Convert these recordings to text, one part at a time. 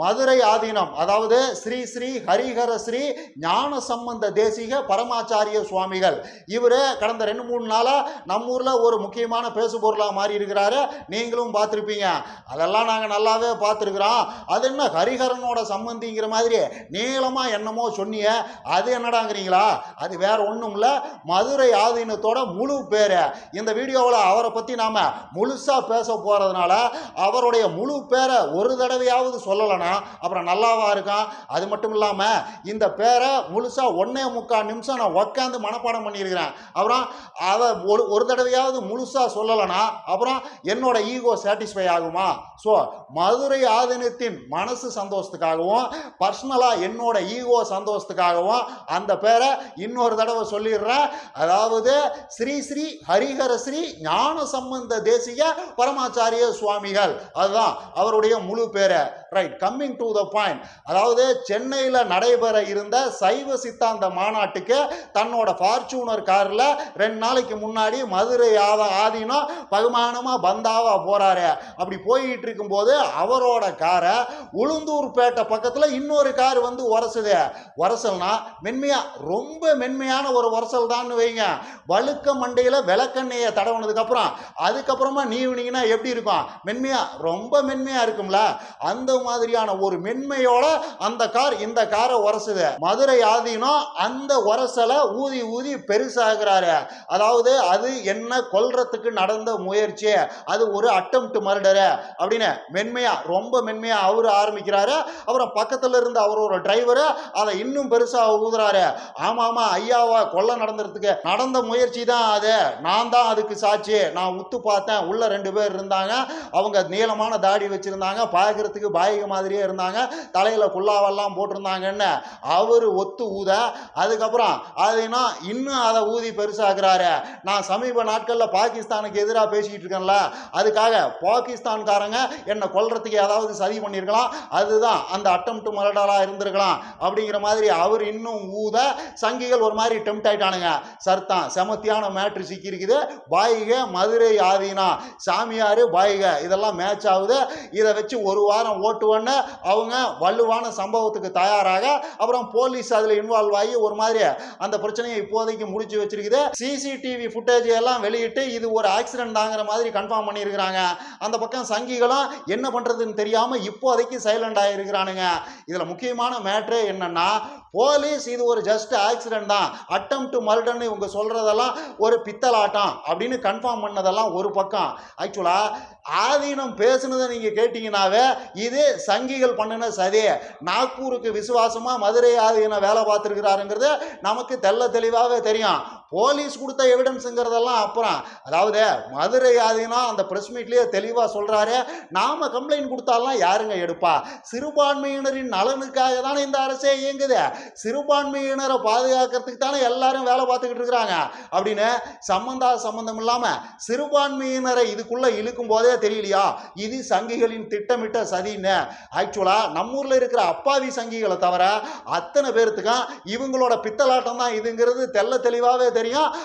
மதுரை ஆதீனம் அதாவது ஸ்ரீ ஸ்ரீ ஹரிஹர ஸ்ரீ ஞான சம்பந்த தேசிக பரமாச்சாரிய சுவாமிகள். இவர் கடந்த ரெண்டு மூணு நாளாக நம்ம ஊரில் ஒரு முக்கியமான பேசுபொருளாக மாறி இருக்கிறாரு நீங்களும் பார்த்துருப்பீங்க. அதெல்லாம் நாங்கள் நல்லாவே பார்த்துருக்குறோம். அது என்ன ஹரிஹரனோட சம்பந்திங்கிற மாதிரி நீளமாக என்னமோ சொன்னிய அது என்னடாங்கிறீங்களா? அது வேற ஒன்றும் இல்லை. மதுரை ஆதீனத்தோட முழு பேர். இந்த வீடியோவில் அவரை பற்றி நாம் முழுசாக பேச போகிறதுனால அவருடைய முழு பேரை ஒரு தடவையாவது சொல்லலாம் சொல்லலைன்னா அப்புறம் நல்லாவா இருக்கும் அது மட்டும் இல்லாமல் இந்த பேரை முழுசாக ஒன்றே முக்கால் நிமிஷம் நான் உக்காந்து மனப்பாடம் பண்ணியிருக்கிறேன். அப்புறம் அதை ஒரு ஒரு தடவையாவது முழுசாக சொல்லலைன்னா அப்புறம் என்னோட ஈகோ சாட்டிஸ்ஃபை ஆகுமா? ஸோ மதுரை ஆதீனத்தின் மனசு சந்தோஷத்துக்காகவும் பர்சனலாக என்னோட ஈகோ சந்தோஷத்துக்காகவும் அந்த பேரை இன்னொரு தடவை சொல்லிடுறேன். அதாவது ஸ்ரீ ஸ்ரீ ஹரிஹர ஸ்ரீ ஞான சம்பந்த தேசிய பரமாச்சாரிய சுவாமிகள். அதுதான் அவருடைய முழு பேரை. Right coming to the point அதாவது சென்னையில் நடைபெற இருந்த சைவ சித்தாந்த மாநாட்டுக்கு தன்னோட ஃபார்ச்சூனர் காரில் ரெண்டு நாளைக்கு முன்னாடி மதுரை ஆத ஆதீனம் பகுமானமாக பந்தாவா போகிறாரு அப்படி போயிட்டு இருக்கும்போது அவரோட காரை உளுந்தூர்பேட்டை பக்கத்தில் இன்னொரு கார் வந்து உரசுது. உரசல்னா மென்மையாக ரொம்ப மென்மையான ஒரு உரசல் தான் வைங்க. வழுக்க மண்டையில் விளக்கெண்ணெயை தடவுனதுக்கப்புறம் அதுக்கப்புறமா நீவினீங்கன்னா எப்படி இருக்கும்? மென்மையாக ரொம்ப மென்மையாக இருக்கும்ல. அந்த மாதிரியான ஒரு மென்மையோட அந்த கார் இந்த காரை உரசுது. மதுரை ஆதீனம் அந்த உரசலை ஊதி ஊதி பெருசாகிறாரு. அதாவது அது என்ன கொல்றதுக்கு நடந்த முயற்சி. அது ஒரு அட்டம்ப்ட் மர்டரு அப்படின்னு மென்மையா ரொம்ப மென்மையா அவரு ஆரம்பிக்கிறாரு. அப்புறம் பக்கத்துல இருந்த அவரோட டிரைவரு அதை இன்னும் பெருசா ஊதுறாரு. ஆமா ஆமா ஐயாவா கொல்ல நடந்துறதுக்கு நடந்த முயற்சி தான் அது. நான் தான் அதுக்கு சாட்சி. நான் உத்து பார்த்தேன். உள்ள ரெண்டு பேர் இருந்தாங்க. அவங்க நீளமான தாடி வச்சிருந்தாங்க. பார்க்கறதுக்கு பாயக மாதிரியே இருந்தாங்க. தலையில குல்லாவெல்லாம் போட்டிருந்தாங்கன்னு அவர் ஒத்து ஊத அதுக்கப்புறம் அதுனா இன்னும் அதை ஊதி பெருசாக்குறாரு. நான் சமீப நாட்களில் பாகிஸ்தானுக்கு எதிராக பேசிக்கிட்டு இருக்கேன்ல அதுக்காக பாகிஸ்தான்காரங்க என்னை கொல்றதுக்கு ஏதாவது சதி பண்ணியிருக்கலாம். அதுதான் அந்த அட்டம் டு மரடலாக இருந்திருக்கலாம் அப்படிங்கிற மாதிரி அவர் இன்னும் ஊத சங்கிகள் ஒரு மாதிரி டெம்ட் ஆயிட்டானுங்க. சர்தான் செமத்தியான மேட்ரு சிக்கியிருக்குது. பாயிக மதுரை ஆதீனா. சாமியார் பாயிக இதெல்லாம் மேட்ச் ஆகுது. இதை வச்சு ஒரு வாரம் ஓட்டு ஓட்டுவன்னு அவங்க வலுவான சம்பவத்துக்கு தயாராக அப்புறம் போலீஸ் அதில் இன்வால்வ் ஆகி ஒரு மாதிரி அந்த பிரச்சனையை இப்போதைக்கு முடிச்சு வச்சிருக்குது. சிசிடிவி ஃபுட்டேஜ் எல்லாம் வெளியிட்டு இது ஒரு ஆக்சிடென்ட் தாங்கிற மாதிரி கன்ஃபார்ம் பண்ணியிருக்கிறாங்க. அந்த பக்கம் சங்கிகளும் என்ன பண்ணுறதுன்னு தெரியாமல் இப்போதைக்கு சைலண்ட் ஆகிருக்கிறானுங்க இதில் முக்கியமான மேட்ரு என்னன்னா போலீஸ் இது ஒரு ஜஸ்ட் ஆக்சிடென்ட் தான். அட்டம் டு மர்டர்னு இவங்க சொல்கிறதெல்லாம் ஒரு பித்தலாட்டம் அப்படின்னு கன்ஃபார்ம் பண்ணதெல்லாம் ஒரு பக்கம். ஆக்சுவலாக ஆதீனம் பேசுனதை நீங்கள் கேட்டிங்கனாவே இது சங்கிகள் பண்ணின சதி நாக்பூருக்கு விசுவாசமாக மதுரை ஆதீனம் வேலை பார்த்துருக்கிறாருங்கிறது நமக்கு தெள்ள தெளிவாகவே தெரியும். போலீஸ் கொடுத்த எவிடன்ஸுங்கிறதெல்லாம் அப்புறம் அதாவது மதுரை ஆதீனம் அந்த ப்ரெஸ் மீட்லேயே தெளிவாக சொல்கிறாரு நாம் கம்ப்ளைண்ட் கொடுத்தாலாம் யாருங்க எடுப்பா? சிறுபான்மையினரின் நலனுக்காக தானே இந்த அரசே இயங்குது. சிறுபான்மையினரை பாதுகாக்கிறதுக்கு தானே எல்லாரும் வேலை பார்த்துக்கிட்டு இருக்கிறாங்க. அப்படின்னு சம்பந்தா சம்பந்தம் இல்லாமல் சிறுபான்மையினரை இதுக்குள்ளே இழுக்கும் போதே தெரியலையா? இது சங்கிகளின் திட்டமிட்ட சதின்னு. ஆக்சுவலாக நம்ம ஊரில் இருக்கிற அப்பாவி சங்கிகளை தவிர அத்தனை பேர்த்துக்கும் இவங்களோட பித்தலாட்டம் தான் இதுங்கிறது தெல்ல தெளிவாகவே தெரியும்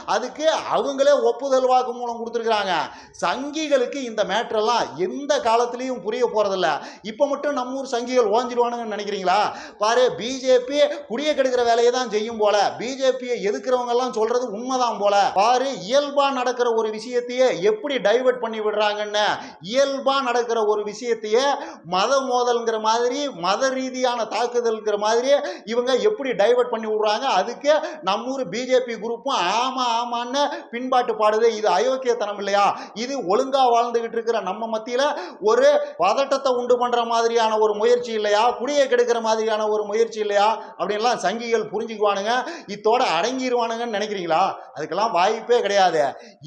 அதுக்கு அவங்களே ஒப்புதல் வாக்கு மூலம் கொடுத்துருக்குறாங்க. சங்கிகளுக்கு இந்த மேட்ரெல்லாம் எந்த காலத்துலேயும் புரிய போகிறதில்ல இப்போ மட்டும் நம்ம ஊர் சங்கிகள் ஓஞ்சிடுவானுங்கன்னு நினைக்கிறீங்களா? பாரு பிஜேபி குடிய கெடுக்கிற வேலையை தான் செய்யும் போல. பிஜேபியை எதுக்குறவங்க எல்லாம் உண்மைதான் போல. பாரு இயல்பாக நடக்கிற ஒரு விஷயத்தையே எப்படி டைவர்ட் பண்ணி விடுறாங்கன்னு. இயல்பாக நடக்கிற ஒரு விஷயத்தையே மத மோதல்ங்கிற மாதிரி மத ரீதியான தாக்குதல்ங்கிற மாதிரி இவங்க எப்படி டைவர்ட் பண்ணி விடுறாங்க? அதுக்கு நம்ம ஊர் பிஜேபி குரூப்பும் ஆமா ஆமான்னு பின்பாட்டு பாடுது. இது அயோக்கியத்தனம் இல்லையா? இது ஒழுங்கா வாழ்ந்துகிட்டு இருக்கிற நம்ம மத்தியில ஒரு பதட்டத்தை உண்டு பண்ற மாதிரியான ஒரு முயற்சி இல்லையா? குடியை கெடுக்கிற மாதிரியான ஒரு முயற்சி இல்லையா? அப்படின்லாம் சங்கிகள் புரிஞ்சுக்குவானுங்க. இத்தோட அடங்கிடுவானுங்கன்னு நினைக்கிறீங்களா? அதுக்கெல்லாம் வாய்ப்பே கிடையாது.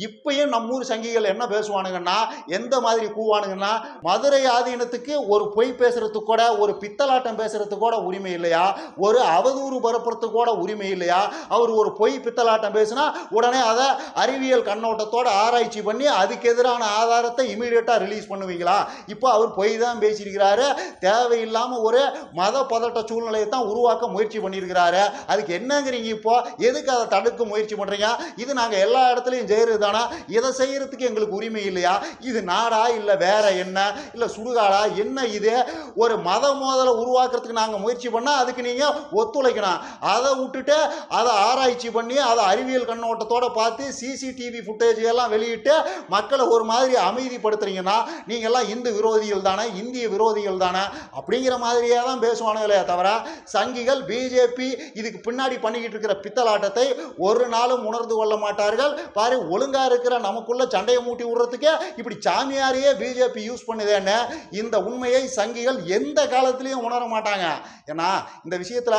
இப்பயும் நம்ம ஊர் சங்கிகள் என்ன பேசுவானுங்கன்னா எந்த மாதிரி கூவானுங்கன்னா மதுரை ஆதீனத்துக்கு ஒரு பொய் பேசுறதுக்கு கூட ஒரு பித்தலாட்டம் பேசுறதுக்கு கூட உரிமை இல்லையா? ஒரு அவதூறு பரப்புறதுக்கு கூட உரிமை இல்லையா? அவர் ஒரு பொய் பித்தலாட்டம் பேச பேசுனா உடனே அதை அறிவியல் கண்ணோட்டத்தோட ஆராய்ச்சி பண்ணி அதுக்கு எதிரான ஆதாரத்தை இமீடியட்டாக ரிலீஸ் பண்ணுவீங்களா? இப்போ அவர் பொய் தான் பேசியிருக்கிறாரு. தேவையில்லாம ஒரு மத பதட்ட சூழ்நிலையை தான் உருவாக்க முயற்சி பண்ணியிருக்கிறாரு. அதுக்கு என்னங்கிறீங்க இப்போ? எதுக்கு அதை தடுக்க முயற்சி பண்றீங்க? இது நாங்க எல்லா இடத்துலையும் செய்கிறது தானே? இதை செய்யறதுக்கு எங்களுக்கு உரிமை இல்லையா? இது நாடா இல்ல வேற என்ன? இல்ல சுடுகாடா? என்ன இது? ஒரு மத மோதலை உருவாக்குறதுக்கு நாங்க முயற்சி பண்ணா அதுக்கு நீங்க ஒத்துழைக்கணும். அதை விட்டுட்டு அதை ஆராய்ச்சி பண்ணி அதை அறிவியல் கண்ணோட்டத்தோட பார்த்து சிசிடிவி ஃபுட்டேஜ் எல்லாம் வெளியிட்டு மக்களை ஒரு மாதிரி அமைதிப்படுத்துறீங்கன்னா நீங்கள்லாம் இந்து விரோதிகள் தானே இந்திய விரோதிகள் தானே அப்படிங்கிற மாதிரியே தான் பேசுவானுங்களே தவிர சங்கிகள் பிஜேபி இதுக்கு பின்னாடி பண்ணிக்கிட்டு இருக்கிற பித்தலாட்டத்தை ஒரு நாளும் உணர்ந்து கொள்ள மாட்டார்கள். பாரு ஒழுங்கா இருக்கிற நமக்குள்ள சண்டையை மூட்டி விடுறதுக்கே இப்படி சாமியாரையே பிஜேபி யூஸ் பண்ணுதேன்னு இந்த உண்மையை சங்கிகள் எந்த காலத்திலையும் உணர மாட்டாங்க. ஏன்னா இந்த விஷயத்துல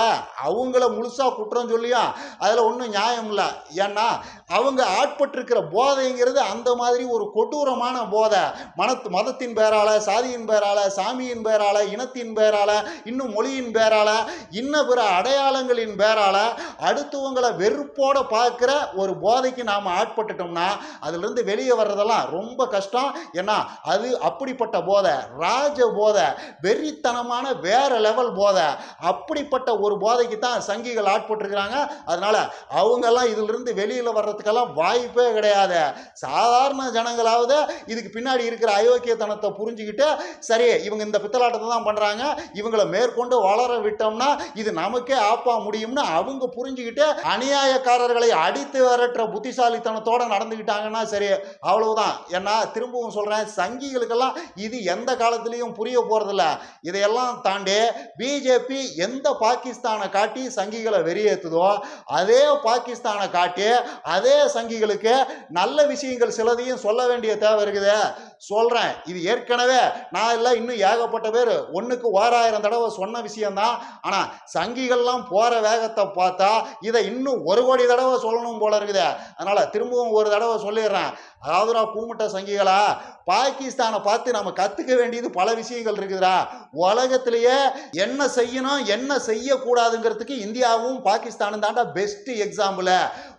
அவங்கள முழுசா குற்றம் சொல்லியும் அதுல ஒன்றும் நியாயம் இல்லை. ஏன்னா அவங்க ஆட்பட்டிருக்கிற போதைங்கிறது அந்த மாதிரி ஒரு கொடூரமான போதை. மனத்து மதத்தின் பேரால சாதியின் பேரால சாமியின் பேரால இனத்தின் பேரால இன்னும் மொழியின் பேரால இன்ன பிற அடையாளங்களின் பேரால் அடுத்தவங்களை வெறுப்போட பார்க்குற ஒரு போதைக்கு நாம் ஆட்பட்டுட்டோம்னா அதுலேருந்து வெளியே வர்றதெல்லாம் ரொம்ப கஷ்டம். ஏன்னா அது அப்படிப்பட்ட போதை. ராஜ போதை. வெறித்தனமான வேற லெவல் போதை. அப்படிப்பட்ட ஒரு போதைக்கு தான் சங்கிகள் ஆட்பட்டிருக்கிறாங்க. அதனால அவங்கெல்லாம் இதில் இருந்து வெளியில் வர்றதுக்கெல்லாம் வாய்ப்பே கிடையாது. சாதாரண ஜனங்களாவது இதுக்கு பின்னாடி இருக்கிற அயோக்கியத்தனத்தை புரிஞ்சுக்கிட்டு சரி இவங்க இந்த பித்தலாட்டத்தை தான் பண்ணுறாங்க இவங்களை மேற்கொண்டு வளர விட்டோம்னா இது நமக்கே ஆப்பா முடியும்னு அவங்க புரிஞ்சுக்கிட்டு அநியாயக்காரர்களை அடித்து விரட்டுற புத்திசாலித்தனத்தோட நடந்துக்கிட்டாங்கன்னா சரி அவ்வளவுதான். ஏன்னா திரும்பவும் சொல்கிறேன் சங்கிகளுக்கெல்லாம் இது எந்த காலத்துலேயும் புரிய போகிறதில்ல இதையெல்லாம் தாண்டி பிஜேபி எந்த பாகிஸ்தானை காட்டி சங்கிகளை வெறியேற்றுதோ அதே பாகிஸ்தானை காட்டி அதே சங்கிகளுக்கு நல்ல விஷயங்கள் சிலதையும் சொல்ல வேண்டிய தேவை இருக்குது. சொல்கிறேன் இது ஏற்கனவே நான் இல்லை இன்னும் ஏகப்பட்ட பேர். ஒன்றுக்கு ஓராயிரம் தடவை சொன்ன விஷயம்தான். ஆனால் சங்கிகள்லாம் போகிற வேகத்தை பார்த்தா இதை இன்னும் ஒரு கோடி தடவை சொல்லணும் போல இருக்குது. அதனால் திரும்பவும் ஒரு தடவை சொல்லிடுறேன். அதாவதுரா கூமுட்ட சங்கிகளா பாகிஸ்தானை பார்த்து நம்ம கற்றுக்க வேண்டியது பல விஷயங்கள் இருக்குதுடா. உலகத்திலேயே என்ன செய்யணும் என்ன செய்யக்கூடாதுங்கிறதுக்கு இந்தியாவும் பாகிஸ்தானும் தாண்டா பெஸ்ட் எக்ஸாம்பிள்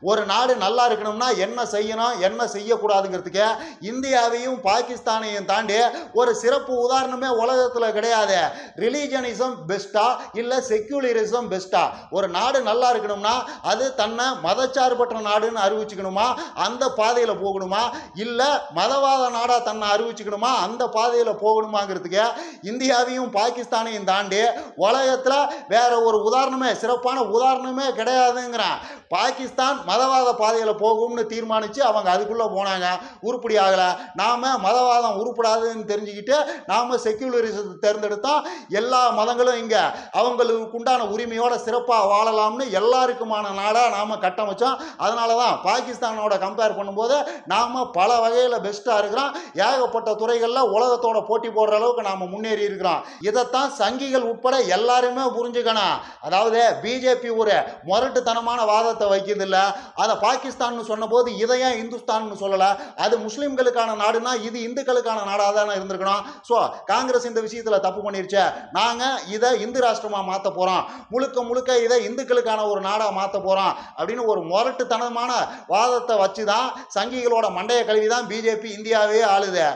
ஒரு நாடு நல்லா இருக்கணும்னா என்ன செய்யணும் என்ன செய்யக்கூடாதுங்கிறதுக்கு இந்தியாவையும் பாகிஸ்தானையும் தாண்டி ஒரு சிறப்பு உதாரணமே உலகத்தில் கிடையாது. ரிலீஜனிசம் பெஸ்ட்டா இல்லை செக்யூலரிசம் பெஸ்ட்டா ஒரு நாடு நல்லா இருக்கணும்னா அது தன்னை மதச்சார்பற்ற நாடுன்னு அறிவிச்சுக்கணுமா? அந்த பாதையில் போகணுமா? இல்லை மதவாத நாடாக தன்னை அறிவிச்சுக்கணுமா? அந்த பாதையில் போகணுமாங்கிறதுக்கு இந்தியாவையும் பாகிஸ்தானையும் தாண்டி உலகத்தில் வேற ஒரு உதாரணமே சிறப்பான உதாரணமே கிடையாதுங்கிறேன். பாகிஸ்தான் மதவாத பாதையில் போகும்னு தீர்மானித்து அவங்க அதுக்குள்ளே போனாங்க. உருப்படி ஆகலை நாம் மதவாதம் உருப்படாதுன்னு தெரிஞ்சுக்கிட்டு நாம் செக்யூலரிசத்தை தேர்ந்தெடுத்தோம் எல்லா மதங்களும் இங்கே அவங்களுக்கு உண்டான உரிமையோட சிறப்பாக வாழலாம்னு எல்லாருக்குமான நாடாக நாம் கட்டமைச்சோம். அதனால தான் பாகிஸ்தானோட கம்பேர் பண்ணும்போது நாம் பல வகையில் பெஸ்ட்டாக இருக்கிறோம். ஏகப்பட்ட துறைகளில் உலகத்தோட போட்டி போடுற அளவுக்கு நாம் முன்னேறி இருக்கிறோம். இதைத்தான் சங்கிகள் உட்பட எல்லாருமே புரிஞ்சுக்கணும். அதாவது பிஜேபி ஒரு முரட்டுத்தனமான வாதத்தை வைக்கிறது இல்லை அதை பாகிஸ்தான்னு சொன்னபோது இதை ஏன் இந்துஸ்தான்னு சொல்லலை? அது முஸ்லீம்களுக்கான நாடுனா இது இந்துக்களுக்கான நாடாக தானே இருந்திருக்கணும். ஸோ காங்கிரஸ் இந்த விஷயத்தில் தப்பு பண்ணிருச்சு. நாங்கள் இதை இந்து ராஷ்டிரமாக மாற்ற போகிறோம் முழுக்க முழுக்க இதை இந்துக்களுக்கான ஒரு நாடாக மாற்ற போகிறோம் அப்படின்னு ஒரு முரட்டுத்தனமான வாதத்தை வச்சு தான் சங்கிகளோட மண்டைய கல்வி தான் பிஜேபி இந்தியாவே ஆளுது.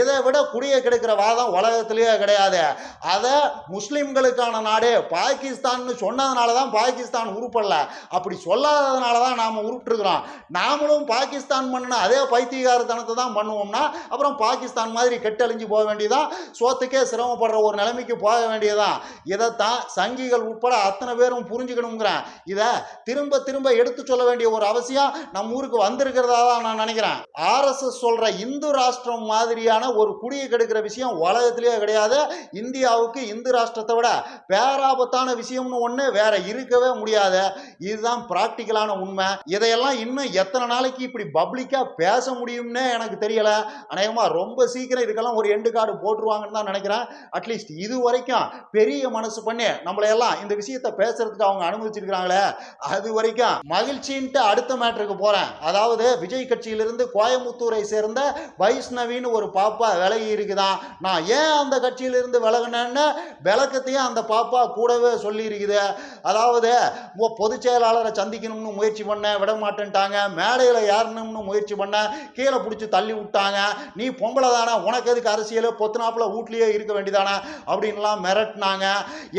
இதை விட குடியை கெடுக்கிற வாதம் உலகத்திலேயே கிடையாது. அதை முஸ்லீம்களுக்கான நாடு பாகிஸ்தான்னு சொன்னதுனால தான் பாகிஸ்தான் உருப்படல. அப்படி சொல்லாததுனால தான் நாம் உருப்பிட்டுருக்குறோம் நாமளும் பாகிஸ்தான் பண்ணின அதே பைத்தியகாரத்தனத்தை தான் பண்ணுவோம்னா அப்புறம் பாகிஸ்தான் மாதிரி கெட்டழிஞ்சு போக வேண்டியதான் சோத்துக்கே சிரமப்படுற ஒரு நிலைமைக்கு போக வேண்டியதான் இதைத்தான் சங்கிகள் உட்பட அத்தனை பேரும் புரிஞ்சுக்கணுங்கிறேன் இதை திரும்ப திரும்ப எடுத்து சொல்ல வேண்டிய ஒரு அவசியம் நம்ம ஊருக்கு வந்திருக்கிறதா தான் நான் நினைக்கிறேன். ஆர்எஸ்எஸ் சொல்கிற இந்து ராஷ்டிரம் மாதிரியான ஒரு குடியை கெடுக்கிற விஷயம் உலகத்திலேயே கிடையாது. இந்தியாவுக்கு இந்து ராஷ்டிரத்தை விட பேராபத்தான விஷயம்னு ஒன்று வேற இருக்கவே முடியாது. இதுதான் ப்ராக்டிக்கலான உண்மை. இதையெல்லாம் இன்னும் எத்தனை நாளைக்கு இப்படி பப்ளிக்காக பேச முடியும்னே எனக்கு தெரியல. அநேகமாக ரொம்ப சீக்கிரம் இதுக்கெல்லாம் ஒரு எண்டு கார்டு போட்டுருவாங்கன்னு தான் நினைக்கிறேன். அட்லீஸ்ட் இது வரைக்கும் பெரிய மனசு பண்ணி நம்மளை எல்லாம் இந்த விஷயத்த பேசுறதுக்கு அவங்க அனுமதிச்சிருக்கிறாங்களே அது வரைக்கும் மகிழ்ச்சின்ட்டு அடுத்த மேட்டருக்கு போறேன். அதாவது விஜய் கட்சியிலிருந்து கோயமுத்தூரை சேர்ந்த வைஷ்ணவின்னு ஒரு பாப்பா விலகி இருக்குதான் நான் ஏன் அந்த கட்சியிலிருந்து விலகினேன்னு விளக்கத்தையும் அந்த பாப்பா கூடவே சொல்லி இருக்குது அதாவது பொதுச் செயலாளரை அடிக்கணும்னு முயற்சி பண்ண விட மாட்டேன்ட்டாங்க மேடையில் ஏறணும்னு முயற்சி பண்ண கீழே பிடிச்சி தள்ளி விட்டாங்க. நீ பொம்பளை தானே? உனக்கு எதுக்கு அரசியல்? பொத்தனாப்பில் வீட்லேயே இருக்க வேண்டியதானே? அப்படின்லாம் மிரட்டினாங்க.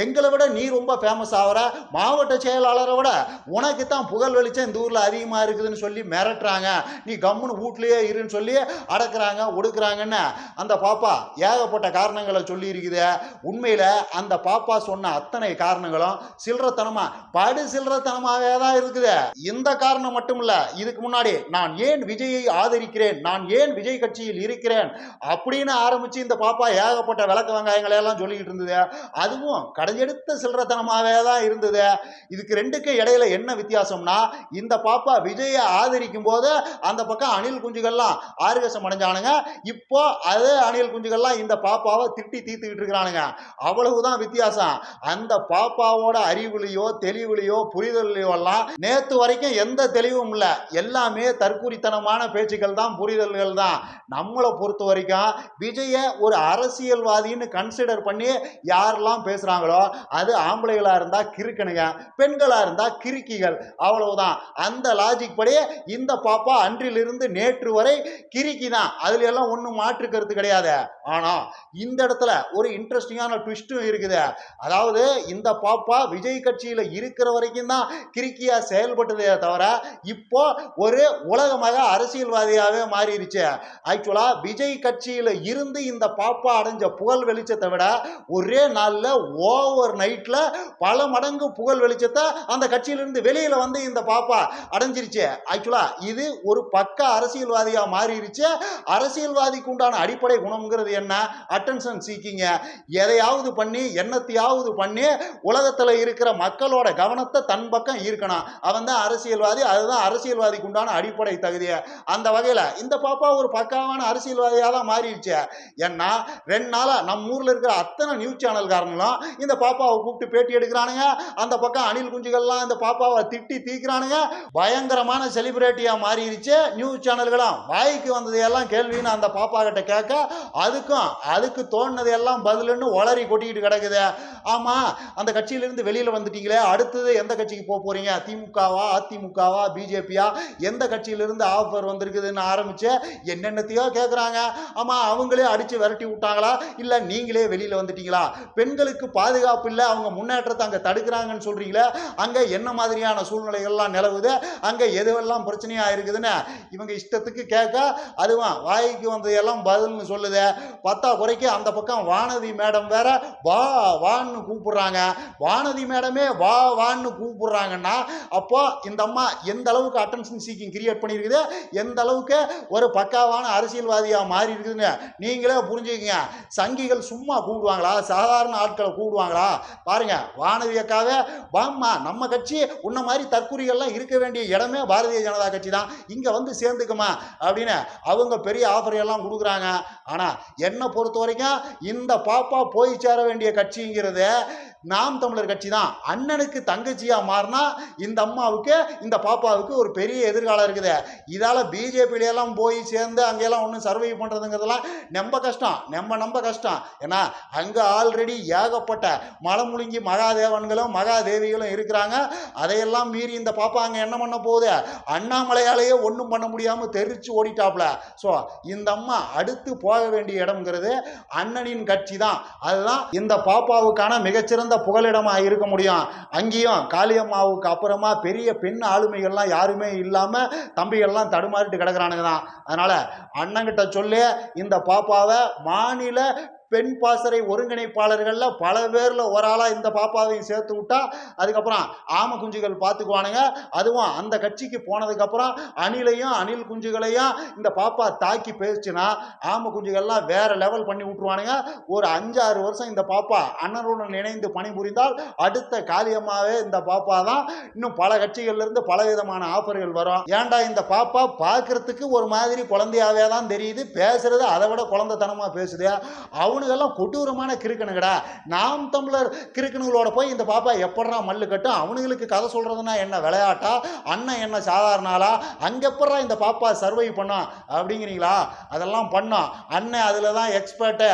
எங்களை விட நீ ரொம்ப ஃபேமஸ் ஆகிற மாவட்ட செயலாளரை விட உனக்கு தான் புகழ் வெளிச்சம் இந்த ஊரில் அதிகமாக இருக்குதுன்னு சொல்லி மிரட்டுறாங்க. நீ கம்முன்னு வீட்லயே இருன்னு சொல்லி அடக்குறாங்க ஒடுக்குறாங்கன்னு அந்த பாப்பா ஏகப்பட்ட காரணங்களை சொல்லி இருக்குது உண்மையில் அந்த பாப்பா சொன்ன அத்தனை காரணங்களும் சில்லறத்தனமாக படு சில்லறத்தனமாகவே தான் இருக்குது. இந்த காரணம் மட்டும் இல்ல இதுக்கு முன்னாடி நான் ஏன் விஜயை ஆதரிக்கிறேன்? நான் ஏன் விஜய் கட்சியில் இருக்கிறேன்? அப்படின்னு ஆரம்பிச்சு இந்த பாப்பா ஏகப்பட்ட விளக்க வெங்காயங்களை எல்லாம் சொல்லிக்கிட்டு இருந்தது. அதுவும் கடைஞ்செடுத்த சில்லறத்தனமாகவே தான் இருந்தது. இதுக்கு ரெண்டுக்கும் இடையில என்ன வித்தியாசம்னா இந்த பாப்பா விஜயை ஆதரிக்கும் போது அந்த பக்கம் அணில் குஞ்சுகள்லாம் ஆர்கசம் அடைஞ்சானுங்க. இப்போ அதே அணில் குஞ்சுகள்லாம் இந்த பாப்பாவை திட்டி தீர்த்துக்கிட்டு இருக்கிறானுங்க. அவ்வளவுதான் வித்தியாசம். அந்த பாப்பாவோட அறிவுலையோ தெளிவுலையோ புரிதலையோ எல்லாம் நேத்து வரைக்கும் எந்த தெளிவும் இல்லை. எல்லாமே தற்கூரித்தனமான பேச்சுக்கள் தான் புரிதல்கள் தான். நம்மளை பொறுத்த வரைக்கும் விஜய ஒரு அரசியல்வாதின்னு கன்சிடர் பண்ணி யாரெல்லாம் பேசுறாங்களோ அது ஆம்பளைகளா இருந்தா கிறுக்கணுங்க பெண்களா இருந்தா கிறுக்கிகள் அவ்வளவுதான். அந்த லாஜிக் படி இந்த பாப்பா அன்றிலிருந்து நேற்று வரை கிறுக்கி தான் அதுல எல்லாம் ஒன்றும் மாற்று கருத்து கிடையாது. ஆனா இந்த இடத்துல ஒரு இன்ட்ரெஸ்டிங்கான ட்விஸ்டும் இருக்குது. அதாவது இந்த பாப்பா விஜய் கட்சியில இருக்கிற வரைக்கும் தான் கிறுக்கியா செயல்பட்டதே தவிர இப்போ ஒரு உலகமாக அரசியல்வாதியாகவே மாறிடுச்சு ஆக்சுவலா விஜய் கட்சியில் இருந்து இந்த பாப்பா அடைஞ்ச புகழ் வெளிச்சத்தை விட ஒரே நாளில் ஓவர் நைட்டில் பல மடங்கு புகழ் வெளிச்சத்தை அந்த கட்சியிலிருந்து வெளியில் வந்து இந்த பாப்பா அடைஞ்சிருச்சு. ஆக்சுவலா இது ஒரு பக்க அரசியல்வாதியாக மாறிடுச்சு அரசியல்வாதிக்கு உண்டான அடிப்படை குணம்ங்கிறது என்ன? அட்டென்ஷன் சீக்கிங்க எதையாவது பண்ணி என்னத்தையாவது பண்ணி உலகத்தில் இருக்கிற மக்களோட கவனத்தை தன் பக்கம் ஈர்க்கணும். அவன் தான் அரசியல்வாதி அதுதான் அரசியல்வாதிக்கு உண்டான அடிப்படை தகுதியை. அந்த வகையில் இந்த பாப்பா ஒரு பக்காவான அரசியல்வாதியாக தான் மாறிடுச்சு. ஏன்னா ரெண்டு நாளாக நம்ம ஊரில் இருக்கிற அத்தனை நியூஸ் சேனல்காரங்களும் இந்த பாப்பாவை கூப்பிட்டு பேட்டி எடுக்கிறானுங்க. அந்த பக்கம் அணில் குஞ்சுகள்லாம் இந்த பாப்பாவை திட்டி தீக்கிறானுங்க. பயங்கரமான செலிபிரிட்டியாக மாறிடுச்சு. நியூஸ் சேனல்களும் வாய்க்கு வந்ததையெல்லாம் கேள்வின்னு அந்த பாப்பா கிட்ட கேட்க அதுக்கும் அதுக்கு தோணுனது எல்லாம் பதிலுன்னு ஒளரி கொட்டிக்கிட்டு கிடக்குது. ஆமாம் அந்த கட்சியிலிருந்து வெளியில் வந்துட்டீங்களே அடுத்தது எந்த கட்சிக்கு போக போகிறீங்க திமுக திமுகவா அதிமுகவா பிஜேபியா எந்த கட்சியிலிருந்து ஆஃபர் வந்திருக்குதுன்னு ஆரம்பிச்சு என்னென்னத்தையோ கேட்குறாங்க ஆமாம் அவங்களே அடித்து விரட்டி விட்டாங்களா? இல்லை நீங்களே வெளியில் வந்துட்டீங்களா? பெண்களுக்கு பாதுகாப்பு இல்லை அவங்க முன்னேற்றத்தை அங்கே தடுக்கிறாங்கன்னு சொல்கிறீங்களே அங்கே என்ன மாதிரியான சூழ்நிலைகள்லாம் நிலவுது? அங்கே எதுவெல்லாம் பிரச்சனையாக இருக்குதுன்னு இவங்க இஷ்டத்துக்கு கேட்க அதுவும் வாய்க்கு வந்ததெல்லாம் பதில்னு சொல்லுது. பத்தா குறைக்கு அந்த பக்கம் வானதி மேடம் வேற வா வான்னு கூப்பிடுறாங்க. வானதி மேடமே வா வான்னு கூப்பிடுறாங்கன்னா அப்போ இந்த அம்மா எந்த அளவுக்கு அட்டென்ஷன் சீக்கிங் கிரியேட் பண்ணியிருக்குது? எந்த அளவுக்கு ஒரு பக்காவான அரசியல்வாதியாக மாறி இருக்குதுன்னு நீங்களே புரிஞ்சுக்கங்க. சங்கிகள் சும்மா கூப்பிடுவாங்களா சாதாரண ஆட்களை கூப்பிடுவாங்களா பாருங்க வானதி அக்காவே வாம்மா நம்ம கட்சி உன்ன மாதிரி தற்குறிகள்லாம் இருக்க வேண்டிய இடமே பாரதிய ஜனதா கட்சி தான். இங்கே வந்து சேர்ந்துக்குமா? அப்படின்னு அவங்க பெரிய ஆஃபர் எல்லாம் கொடுக்குறாங்க. ஆனால் என்னை பொறுத்த வரைக்கும் இந்த பாப்பா போய் சேர வேண்டிய கட்சிங்கிறது நாம் தமிழர் கட்சி தான் அண்ணனுக்கு தங்கச்சியா மாறினா இந்த அம்மாவுக்கு இந்த பாப்பாவுக்கு ஒரு பெரிய எதிர்காலம் இருக்குது. இதால பிஜேபியிலெல்லாம் போய் சேர்ந்து அங்கெல்லாம் ஒன்றும் சர்வை பண்றதுங்கிறதெல்லாம் நம்ப கஷ்டம். நம்ம நம்ப கஷ்டம். ஏன்னா அங்க ஆல்ரெடி ஏகப்பட்ட மலமுழுங்கி மகாதேவன்களும் மகாதேவிகளும் இருக்கிறாங்க. அதையெல்லாம் மீறி இந்த பாப்பா அங்க என்ன பண்ண போகுது? அண்ணாமலையாலேயே ஒன்றும் பண்ண முடியாம தெரிச்சு ஓடிட்டாப்ல. ஸோ இந்த அம்மா அடுத்து போக வேண்டிய இடம்ங்கிறது அண்ணனின் கட்சி தான் அதுதான் இந்த பாப்பாவுக்கான மிகச்சிறந்த புகலிடமா இருக்க முடியும். அங்கேயும் காளியம்மாவுக்கு அப்புறமா பெரிய பெண் ஆளுமைகள்லாம் யாருமே இல்லாமல் தம்பிகள்லாம் தடுமாறிட்டு கிடக்குறானுங்க தான். அதனால அண்ணங்கிட்ட சொல்லி இந்த பாப்பாவை மாநில பெண் பாசறை ஒருங்கிணைப்பாளர்களில் பல பேரில் ஒரு ஆளாக இந்த பாப்பாவையும் சேர்த்து விட்டா அதுக்கப்புறம் ஆம குஞ்சுகள் பார்த்துக்குவானுங்க அதுவும் அந்த கட்சிக்கு போனதுக்கப்புறம் அணிலையும் அணில் குஞ்சுகளையும் இந்த பாப்பா தாக்கி பேசுச்சுன்னா ஆம குஞ்சுகள்லாம் வேற லெவல் பண்ணி விட்டுருவானுங்க. ஒரு அஞ்சாறு வருஷம் இந்த பாப்பா அண்ணனுடன் இணைந்து பணிபுரிந்தால் அடுத்த காளியம்மாவே இந்த பாப்பா தான் இன்னும் பல கட்சிகள்ல இருந்து பல விதமான ஆஃபர்கள் வரும். ஏன்டா இந்த பாப்பா பார்க்கறதுக்கு ஒரு மாதிரி குழந்தையாவே தான் தெரியுது பேசுறது அதை விட குழந்தைத்தனமா பேசுது. அவனுங்கெல்லாம் கொடூரமான கிறுக்கணுங்கடா நாம் தமிழர் கிறுக்கணுங்களோட போய் இந்த பாப்பா எப்படா மல்லு கட்டும்? அவனுங்களுக்கு கதை சொல்றதுன்னா என்ன விளையாட்டா? அண்ணன் என்ன சாதாரண அங்கே எப்படா இந்த பாப்பா சர்வை பண்ணும் அப்படிங்கிறீங்களா? அதெல்லாம் பண்ணோம் அண்ணன் அதில் தான் எக்ஸ்பர்ட்டு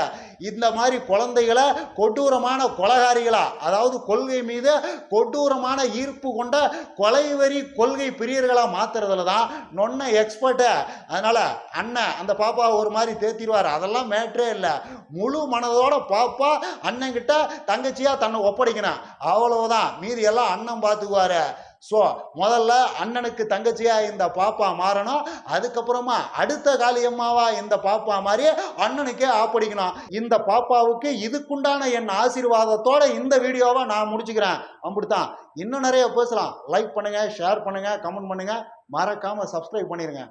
இந்த மாதிரி குழந்தைகளை கொடூரமான கொலகாரிகளா அதாவது கொள்கை மீது கொடூரமான ஈர்ப்பு கொண்ட கொலைவரி கொள்கை பிரியர்களாக மாத்துறதுல தான் நொன்ன எக்ஸ்பர்ட்டு அதனால அண்ணன் அந்த பாப்பா ஒரு மாதிரி தேத்திடுவார். அதெல்லாம் மேட்ரே இல்லை. முழு மனதோட பாப்பா அண்ணன் கிட்ட தங்கச்சியா தன்னை ஒப்படைக்கணும் அவ்வளவுதான். மீதி எல்லாம் அண்ணன் பார்த்துக்குவாரு ஸோ முதல்ல அண்ணனுக்கு தங்கச்சியா இந்த பாப்பா மாறணும். அதுக்கப்புறமா அடுத்த காளியம்மாவா இந்த பாப்பா மாதிரி அண்ணனுக்கே ஆப்படிக்கணும். இந்த பாப்பாவுக்கு இதுக்குண்டான என் ஆசீர்வாதத்தோட இந்த வீடியோவை நான் முடிச்சுக்கிறேன். அப்படித்தான். இன்னும் நிறைய பேசலாம். லைக் பண்ணுங்க ஷேர் பண்ணுங்க கமெண்ட் பண்ணுங்க. மறக்காம சப்ஸ்கிரைப் பண்ணிடுங்க